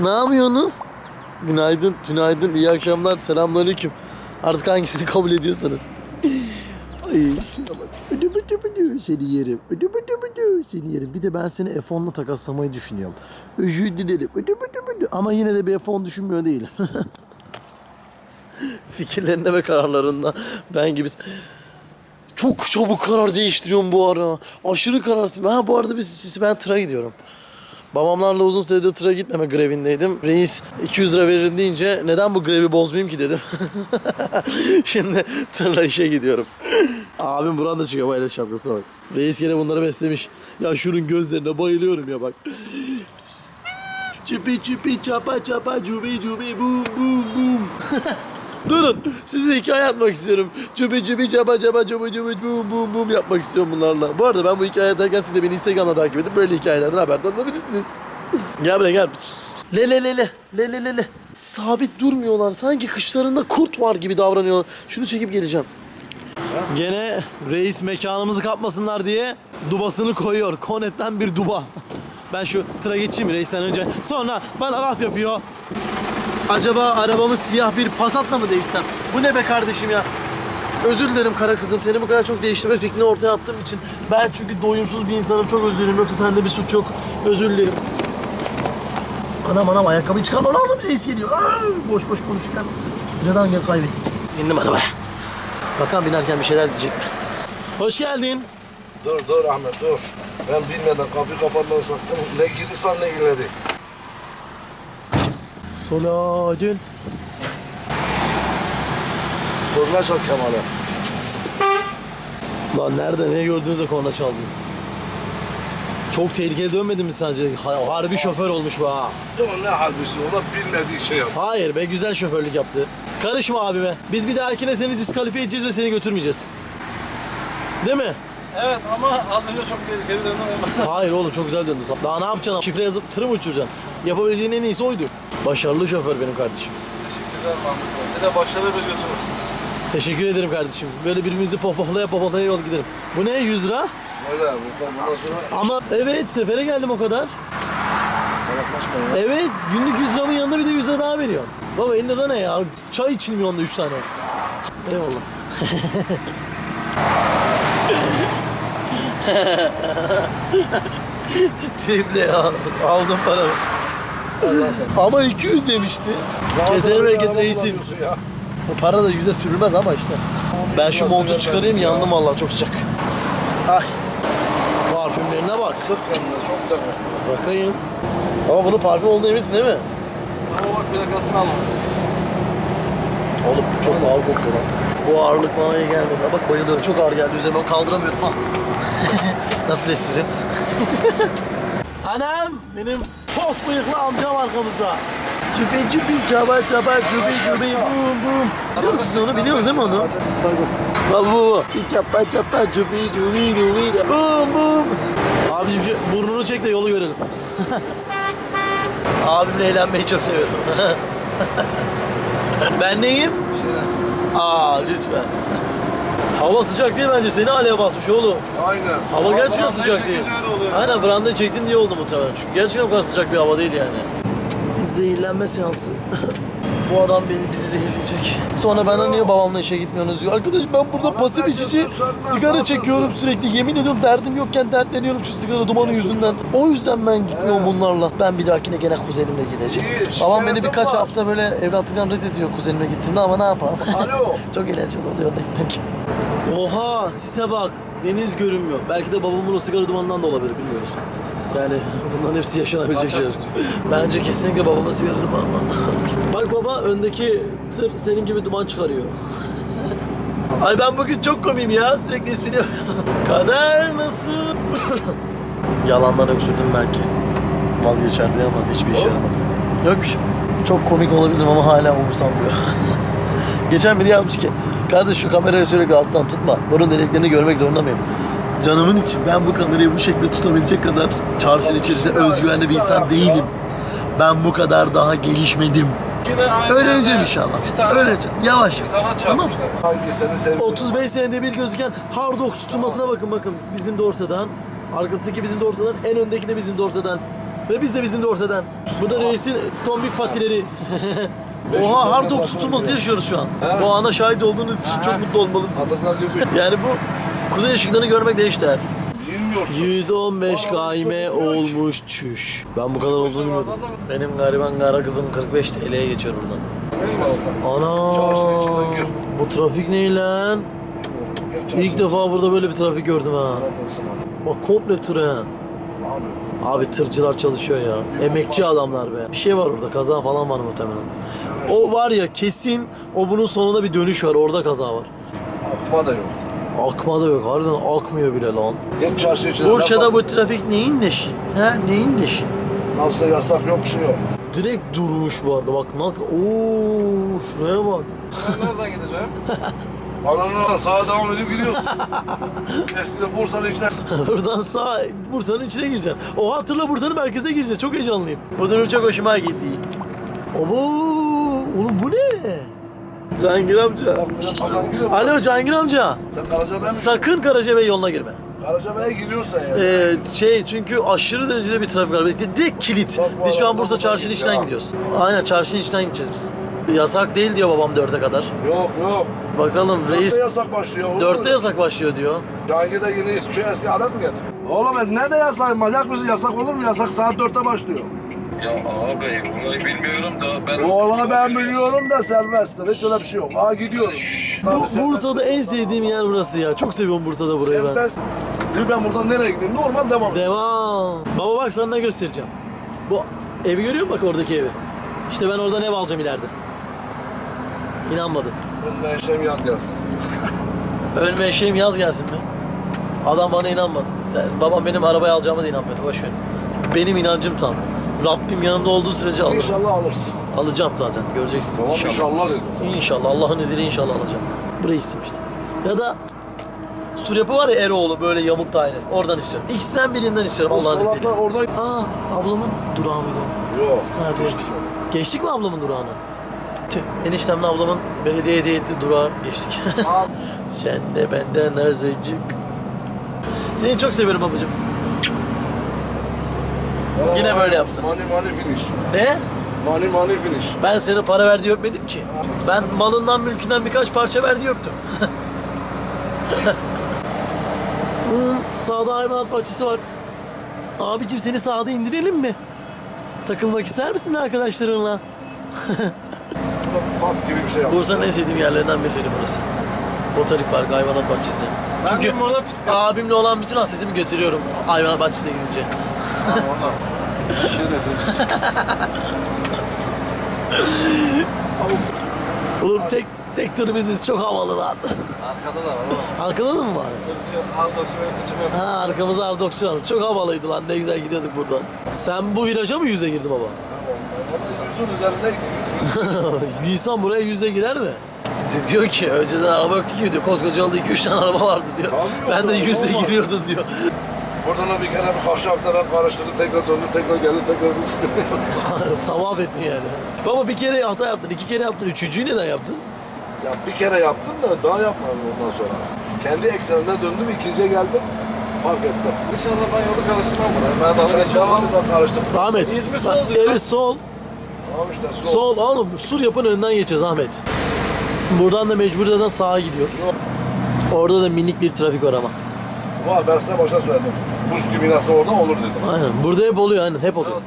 Ne yapıyorsunuz? Günaydın, tünaydın, iyi akşamlar, selamünaleyküm. Artık hangisini kabul ediyorsanız. Ay. Ödü bıdü bıdü seni yerim. Ödü bıdü bıdü seni yerim. Bir de ben seni F10'la takaslamayı düşünüyorum. Özür dilerim. Ödü bıdü bıdü. Ama yine de bir F10 düşünmüyor değilim. Fikirlerinde ve kararlarında ben gibi çok çabuk karar değiştiriyorum bu ara. Aşırı kararsızım. Ha bu arada biz ben tıra gidiyorum. Babamlarla uzun süredir tıra gitmeme grevindeydim. Reis 200 lira veririm deyince neden bu grevi bozmayayım ki dedim. Şimdi tırla işe gidiyorum. Abim buradan da çıkıyor bayrağı şapkasına bak. Reis yine bunları beslemiş. Ya şunun gözlerine bayılıyorum ya bak. Pıs pıs. Çipi çipi çapa çapa cubi cubi bum bum bum. Durun. Size hikaye atmak istiyorum. Cübi cübi caba caba cubi cubi bum bum bum yapmak istiyorum bunlarla. Bu arada ben bu hikaye atarken siz de beni Instagram'da takip edip böyle hikayelerden haberdar olabilirsiniz. gel buraya gel. Le le le le. Le le le le. Sabit durmuyorlar. Sanki kışlarında kurt var gibi davranıyorlar. Şunu çekip geleceğim. Gene reis mekanımızı kapmasınlar diye dubasını koyuyor. Konetten bir duba. Ben şu tıra geçeyim reisten önce. Sonra bana laf yapıyor. Acaba arabamı siyah bir Passat'la mı değişsem? Bu ne be kardeşim ya? Özür dilerim kara kızım. Seni bu kadar çok değiştirme fikrini ortaya attığım için. Ben çünkü doyumsuz bir insanım. Çok özür dilerim. Yoksa sende bir suç yok. Özür dilerim. Anam anam ayakkabıyı çıkarma lazım. Reis geliyor. Aa, boş boş konuşurken. Süreden gel kaybettim. Bindim arabaya. Bakalım binerken bir şeyler diyecek mi? Hoş geldin. Dur dur Ahmet dur. Ben bilmeden kapıyı kapatmayı sattım. Ne girirsen ne ileri. Soladün. Korna çal Kemal'e. Lan nerede ne gördüğünüzde korna çaldınız? Çok tehlikeli dönmedin mi sence? Ha- Harbi şoför olmuş bu ha. Ya ne halbuki o da bilmediği şey yap. Hayır be güzel şoförlük yaptı. Karışma abime. Biz bir dahakine seni diskalifiye edeceğiz ve seni götürmeyeceğiz. Değil mi? Evet ama az önce çok tehlikeli döndüm. Hayır oğlum çok güzel döndün. Daha ne yapacaksın? Şifre yazıp tırı mı uçuracaksın? Yapabileceğin en iyisi oydu. Başarılı şoför benim kardeşim. Teşekkürler Mahmut Bey. Bir de başarılı bir götürürsünüz. Teşekkür ederim kardeşim. Böyle birbirimizi popohlaya popohlaya yol gidelim. Bu ne 100 lira? Öyle bu bundan sonra Ama evet sefere geldim o kadar. salaklaşma ya. Evet günlük 100 liramın yanında bir de 100 lira daha veriyorsun. Baba 50 lira ne ya? Çay içilmiyor onda 3 tane. Eyvallah. Triple ya. Aldım paramı. Ama 200 demişti. Keserim hareket reisim. Bu para da yüze sürülmez ama işte. Ben şu montu çıkarayım yandım vallahi çok sıcak. Ay. Parfümlerine bak. Sık kendine çok da. Bakayım. Ama bunun parfüm olduğunu eminsin değil mi? Ama bak plakasını alma. Oğlum bu çok ağır kokuyor lan. Bu ağırlık bana iyi geldi. Ya bak bayılıyorum. Çok ağır geldi. Üzerime kaldıramıyorum ha. Nasıl espri? Anam benim pos bıyıklı amcam arkamızda. Cübi cübi çaba çaba cübi cübi bum bum. Biliyor musun onu? Biliyorsunuz değil mi onu? Bak bu bu. Çapa çapa cübi cübi cübi bum bum. Abicim şu burnunu çek de yolu görelim. Abimle eğlenmeyi çok seviyorum. ben neyim? Şerefsiz. Aa lütfen. Hava sıcak değil bence seni aleye basmış oğlum. Aynen. Hava gerçekten brandayı sıcak değil. çekince öyle oluyor. Aynen brandayı çektin diye oldu muhtemelen. Çünkü gerçekten o kadar sıcak bir hava değil yani. Zehirlenme seansı. Bu adam beni bizi zehirleyecek. Sonra bana niye babamla işe gitmiyorsunuz diyor. Arkadaş ben burada Ama pasif bence içici sen sigara nasılsın? çekiyorum sürekli. Yemin ediyorum derdim yokken dertleniyorum şu sigara dumanı yüzünden. O yüzden ben gitmiyorum bunlarla. Ben bir dahakine gene kuzenimle gideceğim. İyi, Babam beni şikayetim birkaç var. hafta böyle evlatlıktan reddediyor kuzenime gittiğimde ama ne yapalım. Alo. Çok eğlenceli oluyor orada gitmek. Oha sise bak. Deniz görünmüyor. Belki de babamın o sigara dumanından da olabilir bilmiyoruz. Yani bunların hepsi yaşanabilecek şeyler. Bence kesinlikle babamın sigara dumanı. Bak baba öndeki tır senin gibi duman çıkarıyor. Ay ben bugün çok komiyim ya. Sürekli ismini Kader nasıl? Yalandan öksürdüm belki. Vazgeçerdi ama hiçbir işe yaramadı. Yok. Çok komik olabilirim ama hala umursamıyor. Geçen biri yapmış ki kardeş şu kamerayı sürekli alttan tutma. Burun deliklerini görmek zorunda mıyım? Canımın için ben bu kamerayı bu şekilde tutabilecek kadar çarşının içerisinde özgüvenli bir insan değilim. Ben bu kadar daha gelişmedim. Öğreneceğim inşallah. Öğreneceğim. Yavaş. Tamam. çarpmışlar. Hangi seni seviyor? 35 senede bir gözüken hard ox tutulmasına bakın bakın. Bizim dorsadan. Arkasındaki bizim dorsadan. En öndeki de bizim dorsadan. Ve biz de bizim dorseden. Bu da reisin tombik patileri. Oha hard dog tutulması yaşıyoruz şu an. Bu ana şahit olduğunuz için çok mutlu olmalısınız. Yani bu kuzey ışıklarını görmek değiş değer. bilmiyorsun. 115 kayme olmuş çüş. Ben bu kadar olduğunu bilmiyordum. Benim gariban kara kızım 45 TL'ye geçiyor buradan. Ana Çarşının içinden gir. bu trafik ne lan? İlk defa burada böyle bir trafik gördüm ha. Bak komple tır ha. Abi tırcılar çalışıyor ya. Emekçi adamlar be. Bir şey var orada kaza falan var muhtemelen. O var ya kesin o bunun sonunda bir dönüş var orada kaza var. Akma da yok. Akma da yok harbiden akmıyor bile lan. Geç çarşı içine. Bursa'da bu trafik neyin neşi? He neyin neşi? Nasıl yasak yok bir şey yok. Direkt durmuş bu arada bak nak ooo şuraya bak. Ben nereden gideceğim? Ananı sağa devam edip gidiyorsun. Eskiden Bursa'nın içine Buradan sağ Bursa'nın içine gireceksin. O hatırla Bursa'nın merkezine gireceğiz. Çok heyecanlıyım. Bu durum çok hoşuma gitti. Obo oğlum bu ne? Cangir amca. Alo Cangir amca. Sen Karacabey'e mi? Sakın Karacabey yoluna girme. Karacabey'e giriyorsan yani. Ee, şey çünkü aşırı derecede bir trafik var. Direkt kilit. Bak bu Biz şu an arada Bursa çarşının içinden gidiyor. gidiyoruz. Aynen çarşının içinden gideceğiz biz. Yasak değil diyor babam dörde kadar. Yok yok. Bakalım reis Dörtte yasak başlıyor. oğlum. dörtte yasak başlıyor diyor. Cahil'de yeni şey eski adet mi getiriyor? Oğlum ben nerede yasak? Manyak mısın? Yasak olur mu? Yasak saat dörtte başlıyor. Ya ağabey orayı bilmiyorum da ben... Valla ben biliyorum da serbesttir. Hiç öyle bir şey yok. Aa gidiyoruz. Bu, Tabii. Bursa'da en sevdiğim yer burası ya. Çok seviyorum Bursa'da burayı ben. Serbest. Dur ben buradan nereye gideyim? Normal devam et. Devam. Baba bak sana ne göstereceğim. Bu evi görüyor musun bak oradaki evi? İşte ben oradan ev alacağım ileride. İnanmadım. Önüne eşeğim yaz gelsin. Ölme eşeğim yaz gelsin mi? Adam bana inanmadı. Sen, babam benim arabayı alacağıma da inanmıyordu. Boş ver. Benim inancım tam. Rabbim yanımda olduğu sürece alırım. İnşallah alırsın. Alacağım zaten. Göreceksiniz Tamam inşallah. inşallah dedim. İnşallah. Allah'ın izniyle inşallah alacağım. Burayı istemiştim. Ya da sur yapı var ya Eroğlu böyle yamuk daire. Oradan istiyorum. İkisinden birinden istiyorum Allah'ın izniyle. salaklar orada... Aa ablamın durağı mıydı o? Yok. Ha, geçtik. Geçtik mi ablamın durağını? Tüh, eniştemle ablamın belediye hediye ettiği durağı geçtik. Sen de benden azıcık. Seni çok seviyorum babacığım. Yine böyle yaptın. Money money finish. Ne? Money money finish. Ben seni para ver diye öpmedim ki. Ben malından mülkünden birkaç parça ver diye öptüm. Sağda hayvanat bahçesi var. Abicim seni sağda indirelim mi? Takılmak ister misin arkadaşlarınla? Pub gibi bir şey yapmış. Bursa'nın en sevdiğim yerlerinden birileri burası. Botanik Park, hayvanat bahçesi. Çünkü abimle olan bütün hasretimi götürüyorum hayvanat bahçesine gidince. Valla. Rezil. Oğlum tek tek tır biziz çok havalı lan. Arkada da var oğlum. Arkada da mı var? Al da şöyle kıçımı Ha arkamızda Ardokçu var. Çok havalıydı lan ne güzel gidiyorduk buradan. Sen bu viraja mı yüze girdin baba? Yüzün üzerinde gidiyor. İnsan buraya yüze girer mi? Di- Diyor ki önceden araba yoktu ki diyor. Koskoca yolda 2-3 tane araba vardı diyor. Tabii ben de olmaz. giriyordum diyor. Buradan da bir kere bir kavşaklara karıştırdı. Tekrar döndü. Tekrar geldi. Tekrar. Tavaf ettin yani. Baba bir kere hata yaptın, iki kere yaptın, üçüncüyü neden yaptın? ya bir kere yaptım da daha yapmadım ondan sonra. Kendi eksenine döndüm. ikinciye geldim. Fark ettim. İnşallah ben yolu karıştırmam buraya. Ben geçemem. devam da karıştım. Ahmet. İzmir sol diyor. Evet sol. Tamam işte. Sol. Sol oğlum sur yapın önünden geçeceğiz Ahmet. Buradan da mecburiden sağa gidiyor. Orada da minik bir trafik var ama. Var ben size başa söyledim. Buz gibi nasıl orada olur dedim. Aynen. Burada hep oluyor aynen. Hep oluyor.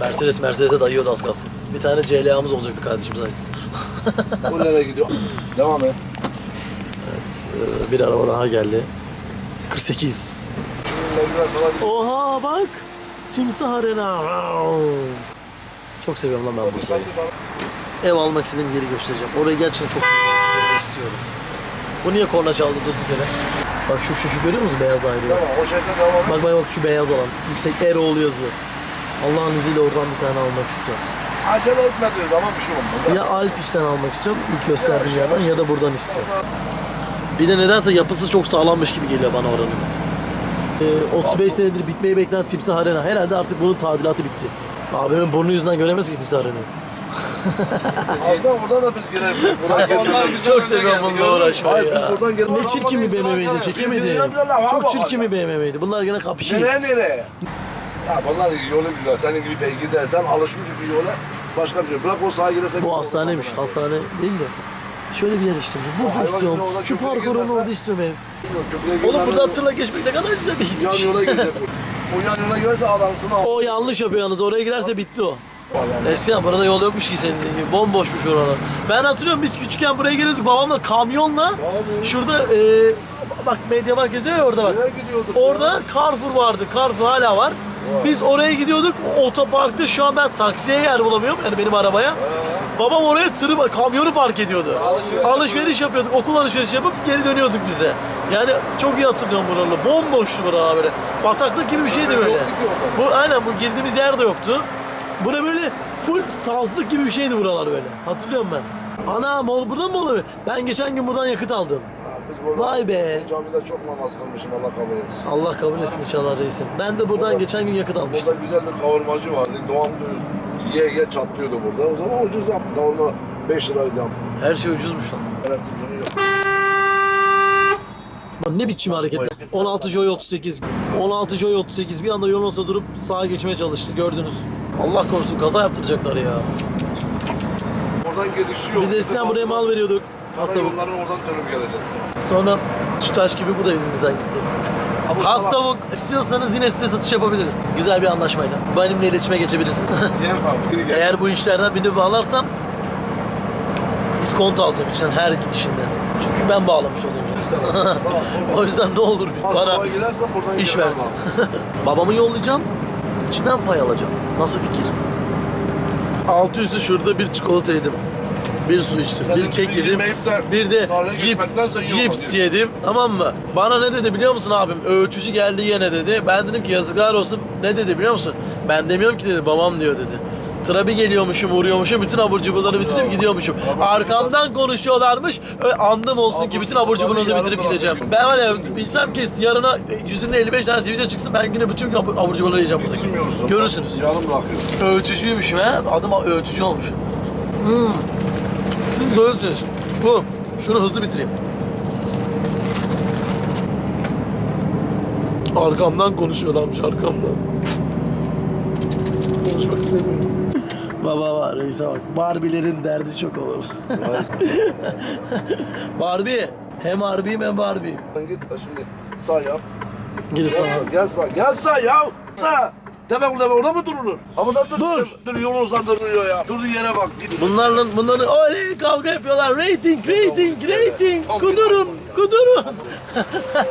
Mercedes Mercedes'e dayıyordu az kalsın. Bir tane CLA'mız olacaktı kardeşim sayesinde. Bu nereye gidiyor? Devam et. Evet, e, bir araba daha geldi. 48. Şimdi biraz sonra bir Oha bak. Timsah Arena. Wow. Çok seviyorum lan ben Bursa'yı. Ev almak istediğim yeri göstereceğim. Orayı gerçekten çok istiyorum. Bu niye korna çaldı durduk yere? Bak şu şu, şu görüyor musun beyaz daire? Tamam o şekilde devam. Bak bak bak şu beyaz olan. Yüksek Eroğlu yazıyor. Allah'ın izniyle oradan bir tane almak istiyorum. Acele etmediği zaman bir şey olmaz. Ya Alp işten almak istiyorum ilk gösterdiğim yerden ya da buradan istiyorum. Bir de nedense yapısı çok sağlammış gibi geliyor bana oranın. Ee, 35 senedir bitmeyi bekleyen Timsah Arena. Herhalde artık bunun tadilatı bitti. Abimin burnu yüzünden göremez ki Timsah Arena'yı. Aslında oradan da biz girebiliriz. Buradan Onlar Çok seviyorum bununla uğraşmayı Hayır, biz ya. buradan Ne çirkin bir BMW'ydi lava Çok çirkin bir BMW'ydi. Bunlar gene kapışıyor. Nereye nereye? Ya bunlar yolu biliyor. Senin gibi beygir dersen alışmış bir yola başka bir şey. Bırak o sağa girersen. Bu hastaneymiş. Hastane değil de. Şöyle bir yer işte. Burada istiyorum. Şu parkurun orada istiyorum ev. Oğlum buradan tırla geçmek ne kadar güzel bir Yan hismiş. yola girecek. o yan yola girerse adansın al. O yanlış yapıyor yalnız. Oraya girerse bitti o. Eskiden burada yol yokmuş ki senin dediğin gibi. Bomboşmuş oralar. Ben hatırlıyorum biz küçükken buraya geliyorduk babamla kamyonla. Şurada e, bak medya var geziyor ya orada bak. Orada Carrefour vardı. Carrefour hala var. Biz oraya gidiyorduk. Otoparkta şu an ben taksiye yer bulamıyorum. Yani benim arabaya. Babam oraya tırı, kamyonu park ediyordu. Alışveriş Alışveriş yapıyorduk. Okul alışverişi yapıp geri dönüyorduk bize. Yani çok iyi hatırlıyorum buraları. Bomboştu buralar böyle. Bataklık gibi bir şeydi böyle. Bu aynen bu girdiğimiz yer de yoktu. Bura böyle full sazlık gibi bir şeydi buralar böyle. Hatırlıyorum ben. Ana mol buradan mı oluyor? Ben geçen gün buradan yakıt aldım. Biz burada Vay be. Camide çok namaz kılmışım Allah kabul etsin. Allah kabul etsin inşallah reisim. Ben de buradan Burada- geçen gün yakıt almıştım. Burada güzel bir kavurmacı vardı. Doğan ye ye çatlıyordu burada. O zaman ucuz yaptı. Kavurma 5 liraydı. Her şey ucuzmuş lan. Evet, dönüyor. Lan ne biçim hareketler. 16 Joy 38. 16 Joy 38 bir anda ortasında durup sağa geçmeye çalıştı gördünüz. Allah korusun kaza yaptıracaklar ya. Oradan gelişi yok. Biz eskiden buraya mal veriyorduk. Hasta bu. Yolların oradan dönüp geleceksin. Sonra Sütaş gibi bu da bizimizden gitti. Tavuk istiyorsanız yine size satış yapabiliriz. Güzel bir anlaşmayla. Benimle iletişime geçebilirsiniz. Yem gel. Eğer bu işlerden birini bağlarsam iskonto alacağım içinden her gidişinde. Çünkü ben bağlamış oluyorum. Sağ ol, sol. o yüzden ne olur bir bana gidersen iş versin. Babamı yollayacağım. İçinden pay alacağım. Nasıl fikir? Altı üstü şurada bir çikolata yedim. Bir su içtim, bir kek yedim, bir de tarihe cips, iyi cips yedim. Tamam mı? Bana ne dedi biliyor musun abim? Öğütücü geldi yine dedi. Ben dedim ki yazıklar olsun. Ne dedi biliyor musun? Ben demiyorum ki dedi, babam diyor dedi. Trabi geliyormuşum, uğruyormuşum, bütün abur cuburları bitirip gidiyormuşum. Arkamdan konuşuyorlarmış. Andım olsun ki bütün abur cuburunuzu bitirip gideceğim. Ben var ya bilsem ki yarına e, yüzünde 55 tane sivilce çıksın ben yine bütün abur, abur cuburları yiyeceğim buradaki. Bilmiyorsun. Görürsünüz. Yarım bırakıyorsun. Öğütücüymüşüm he. Adım öğütücü olmuş. Hmm. Siz görürsünüz. Bu. Şunu hızlı bitireyim. Arkamdan konuşuyorlarmış arkamdan. Konuşmak istemiyorum. Baba var reise bak. Barbie'lerin derdi çok olur. Barbie. Hem Barbie'yim hem Barbie. Sen git şimdi sağ yap. Gir Gel sana. sağ, gel sağ, gel sağ ya. Sağ. Demek burada orada mı durulur? Ama da dur. Dur. Dur, yolun uzandırılıyor ya. Durduğu yere bak. Git. Bunlarla bunların oley kavga yapıyorlar. Rating, rating, rating. Kudurun, kudurun.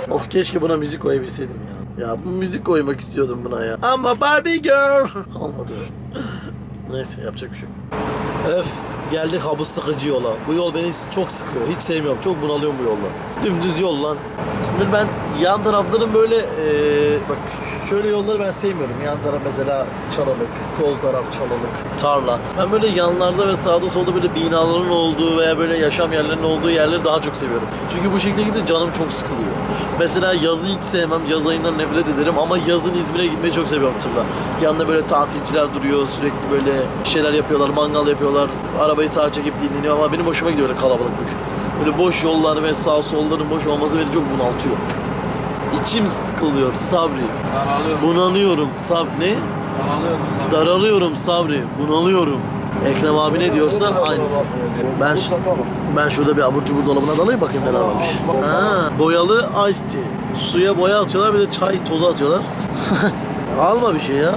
of keşke buna müzik koyabilseydim ya. Ya bu müzik koymak istiyordum buna ya. Ama Barbie girl. Olmadı. Neyse yapacak bir şey yok. Öf geldik ha bu sıkıcı yola. Bu yol beni çok sıkıyor. Hiç sevmiyorum. Çok bunalıyorum bu yolda. Dümdüz yol lan. Şimdi ben yan tarafların böyle eee, bak şöyle yolları ben sevmiyorum. Yan taraf mesela çalılık, sol taraf çalılık, tarla. Ben böyle yanlarda ve sağda solda böyle binaların olduğu veya böyle yaşam yerlerinin olduğu yerleri daha çok seviyorum. Çünkü bu şekilde gidince canım çok sıkılıyor. Mesela yazı hiç sevmem. Yaz ayından nefret ederim ama yazın İzmir'e gitmeyi çok seviyorum tırla. Yanında böyle tatilciler duruyor. Sürekli böyle şeyler yapıyorlar, mangal yapıyorlar. Arabayı sağa çekip dinleniyor ama benim hoşuma gidiyor öyle kalabalıklık. Böyle boş yollar ve sağ solların boş olması beni çok bunaltıyor. İçim sıkılıyor Sabri. Daralıyorum. Bunanıyorum Sabri. Ne? Daralıyorum sen. Daralıyorum Sabri. Bunalıyorum. Ekrem abi ne diyorsa aynısı. Ben, satalım. ben şurada bir abur cubur dolabına dalayım bakayım neler varmış. Ha, boyalı iced tea. Suya boya atıyorlar bir de çay tozu atıyorlar. Alma bir şey ya.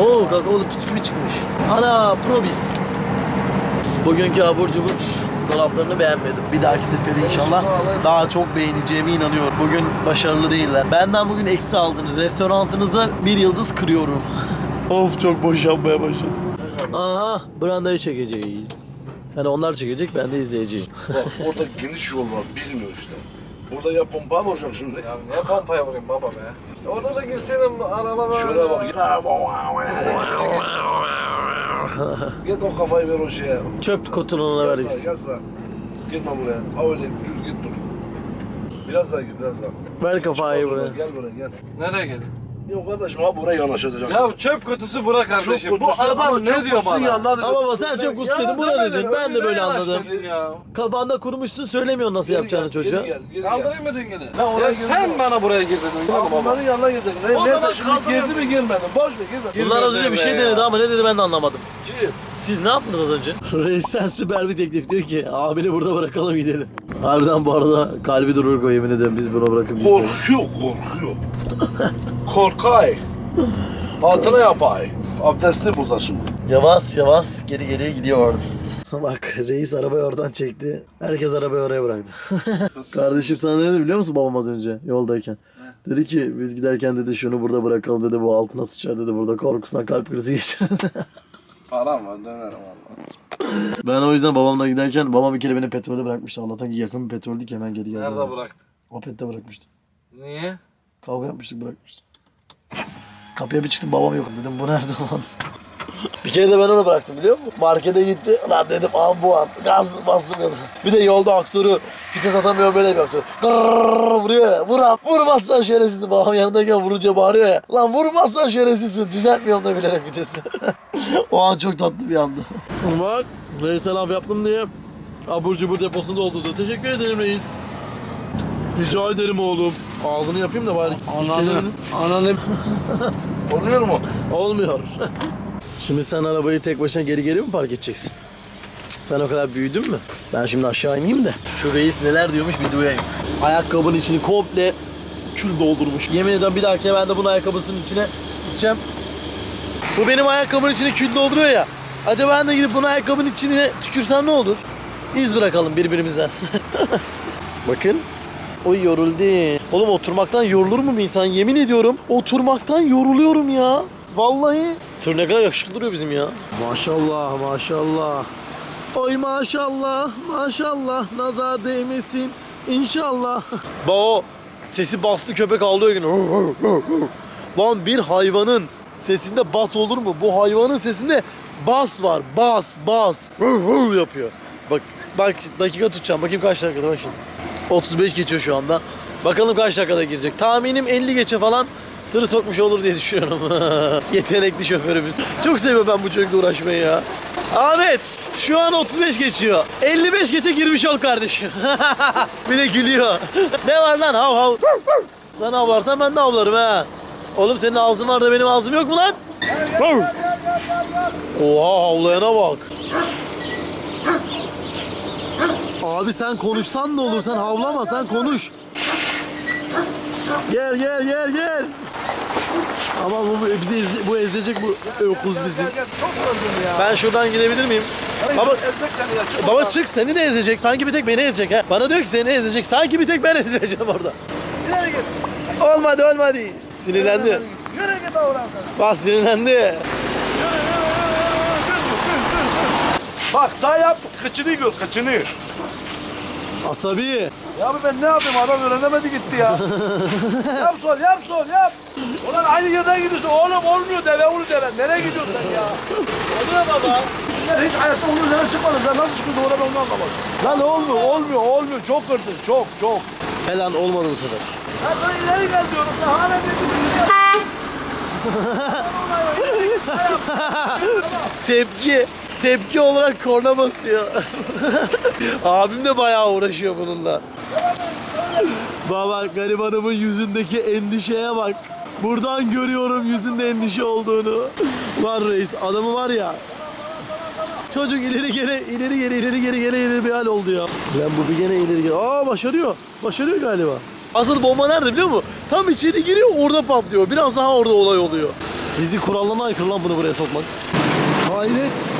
Oo kakaolu bisküvi çıkmış. Ana probis. Bugünkü abur cubur dolaplarını beğenmedim. Bir dahaki sefere inşallah daha çok beğeneceğime inanıyorum. Bugün başarılı değiller. Benden bugün eksi aldınız. Restoranınıza bir yıldız kırıyorum. of çok boş yapmaya başladım. Aha brandayı çekeceğiz. Yani onlar çekecek ben de izleyeceğim. Bak orada geniş yol var bilmiyor işte. Burada ya pompa mı olacak şimdi? Ya ne pompaya vurayım baba be. Orada da girseydim araba böyle. Şöyle bak. Git o kafayı ver o şeye. Çöp Gel ver gitsin. gel sağ. Gitme buraya. Ha öyle düz git dur. Biraz daha git biraz daha. Ver kafayı Çıkma buraya. Gel buraya gel. Nereye geleyim? Yok kardeşim ha buraya yanaşacak. Ya çöp kutusu bırak kardeşim. Bu adam ne diyor bana? Ama baba sen çok kutsaydı buna dedin. Ben de böyle anladım. Ya. Kafanda kurmuşsun söylemiyorsun nasıl yapacağını çocuğa. Geri gel, geri gel. Kaldırayım mı oraya Ya girdim. sen bana buraya girdin. Bunların yanına girecek. Ne, neyse zaman şimdi girdi mi girmedi. Boş ver girmedi. Bunlar az önce bir şey denedi ya. ama ne dedi ben de anlamadım. Kim? Siz ne yaptınız az önce? Reis sen süper bir teklif diyor ki abini burada bırakalım gidelim. Harbiden bu arada kalbi durur koy yemin ediyorum biz bunu bırakıp gidelim. Korkuyor korkuyor. Korkay. Altına yapay. Abdestli boza şimdi. Yavaş yavaş geri geri gidiyoruz. Bak reis arabayı oradan çekti. Herkes arabayı oraya bıraktı. Kardeşim sana ne dedi biliyor musun babam az önce yoldayken? Dedi ki biz giderken dedi şunu burada bırakalım dedi bu altına sıçar dedi burada korkusundan kalp krizi geçirir. Param var dönerim valla. ben o yüzden babamla giderken babam bir kere beni petrolde bırakmıştı. Allah'tan ki yakın bir petroldü ki hemen geri geldi. Nerede bıraktın? O pette bırakmıştı. Niye? Kavga yapmıştık bırakmıştı. Kapıya bir çıktım babam yok dedim bu nerede lan? bir kere de ben onu bıraktım biliyor musun? Markete gitti. Lan dedim an bu an. Gaz bastım gaza. Bir de yolda aksuru. Vites atamıyor böyle bir aksuru. Gırrrr vuruyor ya. Vur abi. Vurmazsan şerefsizsin. Babam yanındayken vurunca bağırıyor ya. Lan vurmazsan şerefsizsin. Düzeltmiyorum da bilerek vitesi. o an çok tatlı bir andı. Bak. Reis'e laf yaptım diye abur cubur deposunu doldurdu. Teşekkür ederim reis. Rica ederim oğlum. Ağzını yapayım da bari. Ananı. Ananı. Oluyor mu? Olmuyor. Şimdi sen arabayı tek başına geri geri mi park edeceksin? Sen o kadar büyüdün mü? Ben şimdi aşağı ineyim de şu reis neler diyormuş bir duyayım. Ayakkabının içini komple kül doldurmuş. Yemin ederim bir dahaki ben de bunu ayakkabısının içine gideceğim. Bu benim ayakkabının içine kül dolduruyor ya. Acaba ben de gidip bunu ayakkabının içine tükürsem ne olur? İz bırakalım birbirimizden. Bakın. Oy yoruldu. Oğlum oturmaktan yorulur mu bir insan? Yemin ediyorum oturmaktan yoruluyorum ya. Vallahi. Tır ne kadar yakışıklı duruyor bizim ya. Maşallah maşallah. Oy maşallah maşallah nazar değmesin inşallah. Ba o sesi bastı köpek ağlıyor yine. Lan bir hayvanın sesinde bas olur mu? Bu hayvanın sesinde bas var. Bas bas. yapıyor. Bak bak dakika tutacağım. Bakayım kaç dakikada bak şimdi. 35 geçiyor şu anda. Bakalım kaç dakikada girecek. Tahminim 50 geçe falan tırı sokmuş olur diye düşünüyorum. Yetenekli şoförümüz. Çok seviyorum ben bu çocukla uğraşmayı ya. Ahmet şu an 35 geçiyor. 55 geçe girmiş ol kardeşim. bir de gülüyor. ne var lan hav hav. Sen avlarsan ben de avlarım ha. Oğlum senin ağzın var da benim ağzım yok mu lan? Oha havlayana bak. Abi sen konuşsan ne olur sen havlama sen konuş. Gel gel gel gel. Ama bu bizi eze- bu ezecek bu öküz bizi. Gel gel çok gördüm ya. Ben şuradan gidebilir miyim? Baba Ezecek seni ya. Çık baba oradan. çık seni de ezecek. Sanki bir tek beni ezecek ha. Bana diyor ki seni ezecek. Sanki bir tek ben ezeceğim orada. Yürü git. Olmadı olmadı. Sinirlendi. Yürü git oradan. Bak sinirlendi. Bak sağ yap. Kıçını gör kıçını. Asabi. Ya abi ben ne yapayım adam öğrenemedi gitti ya. yap sol yap sol yap. Ulan aynı yerden gidiyorsun oğlum olmuyor deve ulu deve. Nereye gidiyorsun sen ya? Oluyor baba. Hiç hayatta onun üzerine çıkmadın. Sen nasıl çıkıyorsun oraya ben onu anlamadım. Lan olmuyor olmuyor olmuyor. Çok kırdın çok çok. Helan olmadı bu sefer. Ben sana ileri gel diyorum. Sen hala ne diyorsun? Tepki. Tepki olarak korna basıyor. Abim de bayağı uğraşıyor bununla. Baba garibanımın yüzündeki endişeye bak. Buradan görüyorum yüzünde endişe olduğunu. Var reis adamı var ya. Çocuk ileri geri ileri geri ileri geri geri ileri bir hal oldu ya. Lan bu bir gene ileri geri. Aa başarıyor. Başarıyor galiba. Asıl bomba nerede biliyor musun? Tam içeri giriyor orada patlıyor. Biraz daha orada olay oluyor. Bizi kurallarına aykırı lan bunu buraya sokmak. Hayret.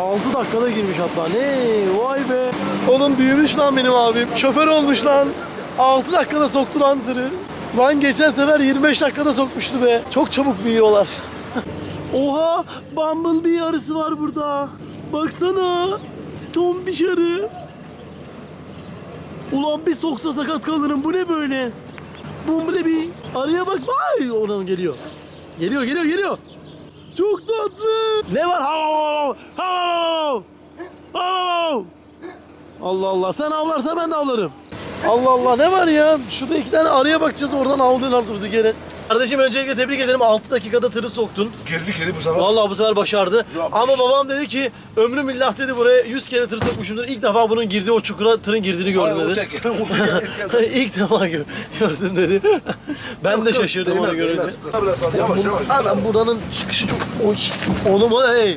6 dakikada girmiş hatta. Ne? Vay be. Oğlum büyümüş lan benim abim. Şoför olmuş lan. 6 dakikada soktu lan tırı. Lan geçen sefer 25 dakikada sokmuştu be. Çok çabuk büyüyorlar. Oha! Bumblebee arısı var burada. Baksana. Tombiş arı. Ulan bir soksa sakat kalırım. Bu ne böyle? Bumblebee. Arıya bak. Ay oradan geliyor. Geliyor geliyor geliyor. Çok tatlı. Ne var? Hav hav hav. Hav hav. Allah Allah. Sen avlarsan ben de avlarım. Allah Allah ne var ya? Şurada iki tane arıya bakacağız oradan avlıyorlar durdu gene. Kardeşim öncelikle tebrik ederim 6 dakikada tırı soktun. Girdi girdi bu sefer. Vallahi bu sefer başardı. Yapmış. Ama babam dedi ki ömrüm illah dedi buraya 100 kere tır sokmuşumdur. İlk defa bunun girdiği o çukura tırın girdiğini gördüm Ay, o dedi. tek- o tek- tek- İlk defa gö- gördüm dedi. ben de şaşırdım onu Değmez, görünce. değmez. Biraz sal, Yavaş yavaş. Anam buranın çıkışı çok... Oy. Oğlum o hey.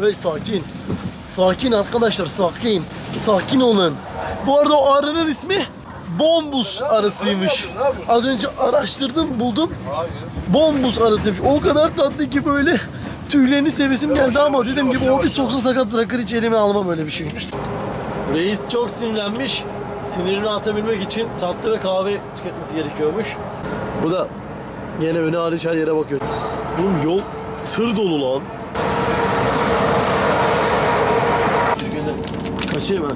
Hey sakin. Sakin arkadaşlar sakin. Sakin olun. Bu arada o arının ismi Bombus arısıymış. Az önce araştırdım buldum. Bombus arısıymış. O kadar tatlı ki böyle tüylerini sevesim geldi ama dediğim gibi o bir soksa sakat bırakır hiç elime almam öyle bir şey. Reis çok sinirlenmiş. Sinirini atabilmek için tatlı ve kahve tüketmesi gerekiyormuş. Bu da Gene öne hariç her yere bakıyor. Oğlum yol tır dolu lan. Kaçı mı?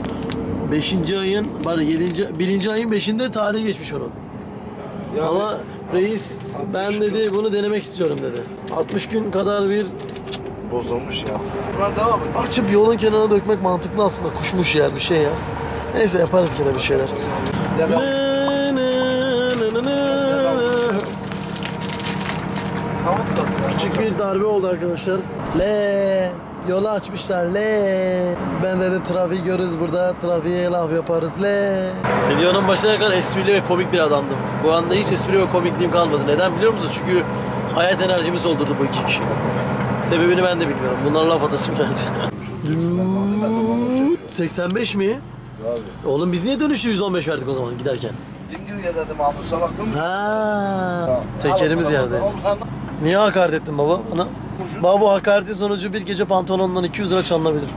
5. ayın, bari 7. 1. ayın 5'inde tarihi geçmiş onun. Ama reis ben dedi bunu denemek istiyorum dedi. 60 gün kadar bir Bozulmuş ya. An devam et. açıp yolun kenarına dökmek mantıklı aslında. Kuşmuş yer bir şey ya. Neyse yaparız gene bir şeyler. Devam. Küçük bir darbe oldu arkadaşlar. Le yolu açmışlar le. Ben dedim trafiği görürüz burada. Trafiğe laf yaparız le. Videonun başına kadar esprili ve komik bir adamdım. Bu anda hiç espri ve komikliğim kalmadı. Neden biliyor musunuz? Çünkü hayat enerjimi doldurdu bu iki kişi. Sebebini ben de bilmiyorum. Bunlara laf atasım geldi. 85 mi? Abi. Oğlum biz niye dönüşü 115 verdik o zaman giderken? Dingil ya dedim abi salak mı? Ha, tekerimiz yerde. Niye hakaret ettin baba bana? Baba bu hakaretin sonucu bir gece pantolonundan 200 lira çalınabilir.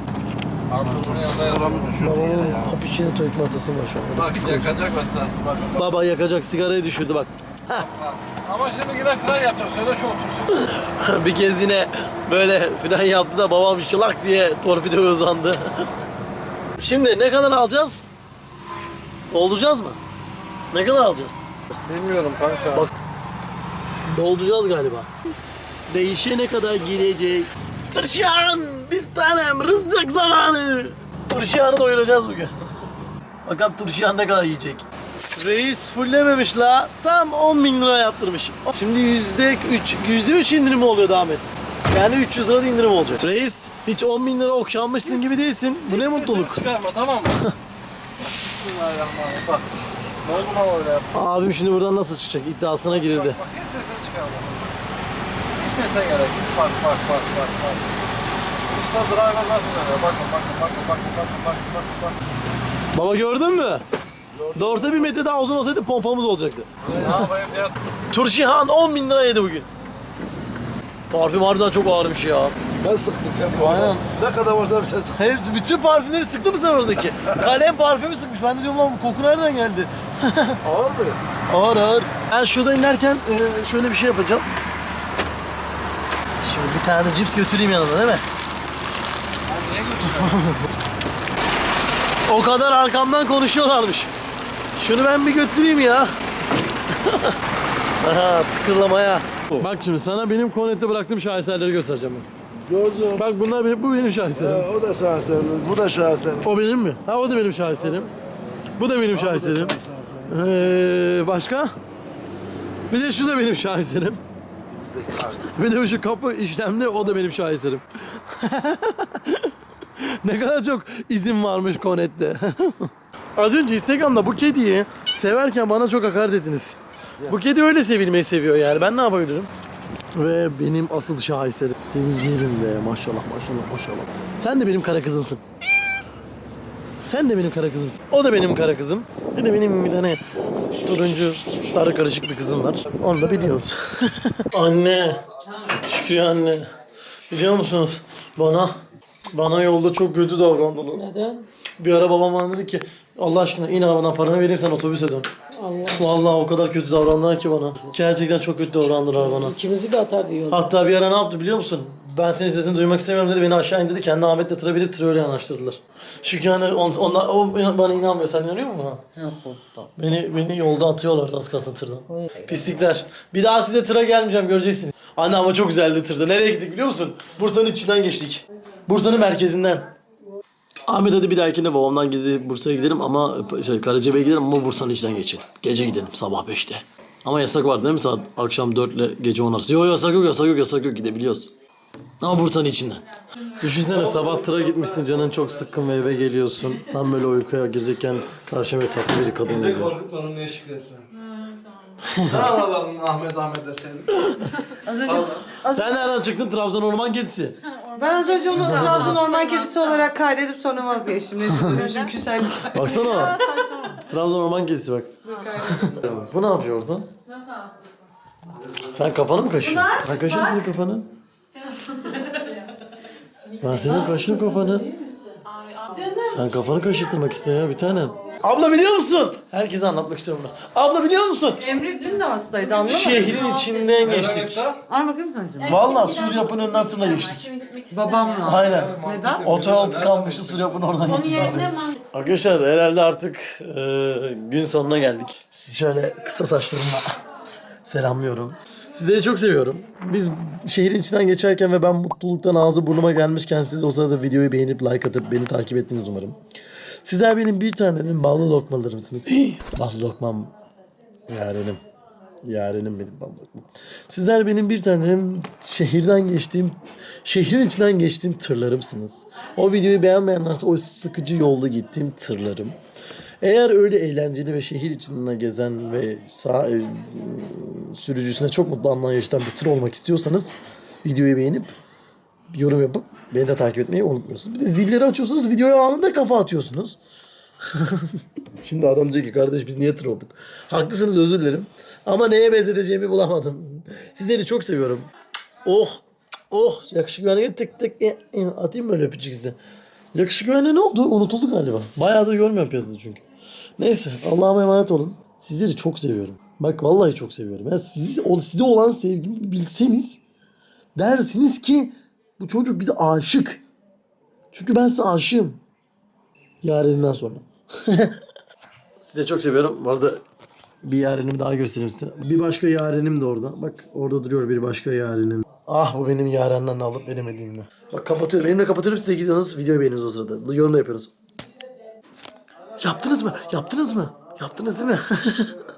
Adamı düşün. Babamın kapıçını tökme atası var şu an. Bak yakacak hatta. Bak, bak. Baba yakacak sigarayı düşürdü bak. Ama şimdi yine fren yapacağım. Söyle şu otursun. bir kez yine böyle fren yaptı da babam şılak diye torpidoya uzandı. Şimdi ne kadar alacağız? Dolduracağız mı? Ne kadar alacağız? Bilmiyorum kanka. Bak. Dolduracağız galiba. Değişene kadar girecek. Tırşıyan bir tanem rızdık zamanı. Tırşıyanı doyuracağız bugün. Bakalım Tırşıyan ne kadar yiyecek. Reis fullememiş la. Tam 10 bin lira yaptırmış. Şimdi yüzde 3, yüzde 3 indirim oluyor Ahmet. Yani 300 lira da indirim olacak. Reis hiç 10 bin lira okşanmışsın gibi değilsin. Bu ne mutluluk. Çıkarma tamam mı? Bismillahirrahmanirrahim. Bak. Ne oldu öyle? Abim şimdi buradan nasıl çıkacak? İddiasına girildi. Bak hiç sesini çıkarma. Hiç sese gerek. yok. Bak bak bak bak bak. İşte driver nasıl dönüyor? Bakın bakın bakın bakın bakın bakın bakın bakın. Baba gördün mü? Doğrusu bir metre daha uzun olsaydı pompamız olacaktı. Ne yapayım fiyat? Turşihan 10 bin lira yedi bugün. Parfüm harbiden çok ağırmış ya. Ben sıktım ya. Aynen. Ne kadar varsa bir şey sıktım. Hepsi, bütün parfümleri sıktı mı sen oradaki? Kalem parfümü sıkmış. Ben de diyorum lan bu koku nereden geldi? Ağır mı? Ağır ağır. Ben şurada inerken e, şöyle bir şey yapacağım. Şimdi bir tane de cips götüreyim yanına değil mi? O kadar arkamdan konuşuyorlarmış. Şunu ben bir götüreyim ya. Aha tıkırlamaya. Bak şimdi sana benim konette bıraktığım şaheserleri göstereceğim ben. Gördüm. Bak bunlar benim, bu benim şaheserim. Ha, o da şaheser. Bu da şaheser. O benim mi? Ha o da benim şaheserim. Bu da benim şaheserim. Ee, başka? Bir de şu da benim şaheserim. Bir de şu kapı işlemli o da benim şaheserim. ne kadar çok izin varmış Konet'te. Az önce Instagram'da bu kediyi severken bana çok hakaret ettiniz. Bu kedi öyle sevilmeyi seviyor yani. Ben ne yapabilirim? Ve benim asıl şaheserim. Yerim be maşallah maşallah maşallah. Sen de benim kara kızımsın. Sen de benim kara kızımsın. O da benim kara kızım. Bir de benim bir tane turuncu sarı karışık bir kızım var. Onu da biliyoruz. anne. Şükrü anne. Biliyor musunuz? Bana bana yolda çok kötü davrandılar. Neden? Bir ara babam bana dedi ki Allah aşkına in arabadan paranı vereyim sen otobüse dön. Allah. Vallahi o kadar kötü davrandılar ki bana. Gerçekten çok kötü davrandılar bana. İkimizi de atar diyor. Hatta bir ara ne yaptı biliyor musun? Ben senin sesini duymak istemiyorum dedi. Beni aşağı indirdi. Kendi Ahmet'le tıra binip tırı öyle yanaştırdılar. Çünkü hani on, onlar, o bana inanmıyor. Sen inanıyor musun buna? Beni, beni yolda atıyorlardı az kalsın tırdan. Pislikler. Bir daha size tıra gelmeyeceğim göreceksiniz. Anne ama çok güzeldi tırda. Nereye gittik biliyor musun? Bursa'nın içinden geçtik. Bursa'nın merkezinden. Ahmet hadi bir dahakine babamdan gizli Bursa'ya gidelim ama şey Karacabey'e gidelim ama Bursa'nın içinden geçelim. Gece gidelim sabah 5'te. Ama yasak var değil mi saat akşam 4 ile gece 10 arası? Yok yasak yok yasak yok yasak yok gidebiliyoruz. Ama Bursa'nın içinden. Düşünsene sabah tıra gitmişsin canın çok sıkkın ve eve geliyorsun. Tam böyle uykuya girecekken karşıma bir tatlı bir kadın Bizi geliyor. korkutmadın diye şükretsin. Ne ağladın Ahmet Ahmet deseydin. Az önce, Sen nereden çıktın Trabzon orman kedisi? Ben az önce onu Trabzon orman kedisi olarak kaydedip sonra vazgeçtim. Neyse dedim şimdi küser küser. Baksana. Trabzon orman kedisi bak. Bu ne yapıyor orada? Sen kafanı mı kaşıyorsun? Sen kaşır mısın kafanı? Ben senin kaşın kafanı. Sen kafanı kaşıtırmak istiyorsun ya bir tane. Abla biliyor musun? Herkese anlatmak istiyorum bunu. Abla biliyor musun? Emre dün de hastaydı anlamadım. Şehrin içinden geçtik. Al bakayım kancım. Vallahi sur yapının önünden tırla geçtik. Babamla. Aynen. Neden? Otoyol kalmıştı sur yapının oradan gittik biz de. Arkadaşlar herhalde artık e, gün sonuna geldik. Sizi şöyle kısa saçlarımla selamlıyorum. Sizleri çok seviyorum. Biz şehrin içinden geçerken ve ben mutluluktan ağzı burnuma gelmişken siz o sırada videoyu beğenip like atıp beni takip ettiniz umarım. Sizler benim bir tanenin ballı lokmalarımsınız. ballı lokmam yarenim. Yarenim benim ballı lokmam. Sizler benim bir tanem şehirden geçtiğim, şehrin içinden geçtiğim tırlarımsınız. O videoyu beğenmeyenler varsa o sıkıcı yolda gittiğim tırlarım. Eğer öyle eğlenceli ve şehir içinde gezen ve sağ, e, sürücüsüne çok mutlu anlar yaşatan bir tır olmak istiyorsanız videoyu beğenip yorum yapıp beni de takip etmeyi unutmuyorsunuz. Bir de zilleri açıyorsunuz videoya anında kafa atıyorsunuz. Şimdi adam diyecek ki kardeş biz niye tır? Haklısınız özür dilerim. Ama neye benzeteceğimi bulamadım. Sizleri çok seviyorum. Oh oh yakışık güvenliğe tek tek e, e, atayım böyle öpücük size. Yakışık güvenliği ne oldu? Unutuldu galiba. Bayağı da görmüyorum piyasada çünkü. Neyse Allah'a emanet olun. Sizleri çok seviyorum. Bak vallahi çok seviyorum. Yani sizi, size olan sevgimi bilseniz dersiniz ki bu çocuk bize aşık. Çünkü ben size aşığım. Yarenimden sonra. Size çok seviyorum. Bu arada bir yarenimi daha göstereyim size. Bir başka yarenim de orada. Bak orada duruyor bir başka yarenim. Ah bu benim yarenlerini alıp veremediğimde. Bak kapatıyorum. Benimle kapatıyorum size gidiyorsunuz. Videoyu beğeniyorsunuz o sırada. Yorum da yapıyoruz. Yaptınız mı? Yaptınız mı? Yaptınız değil mi?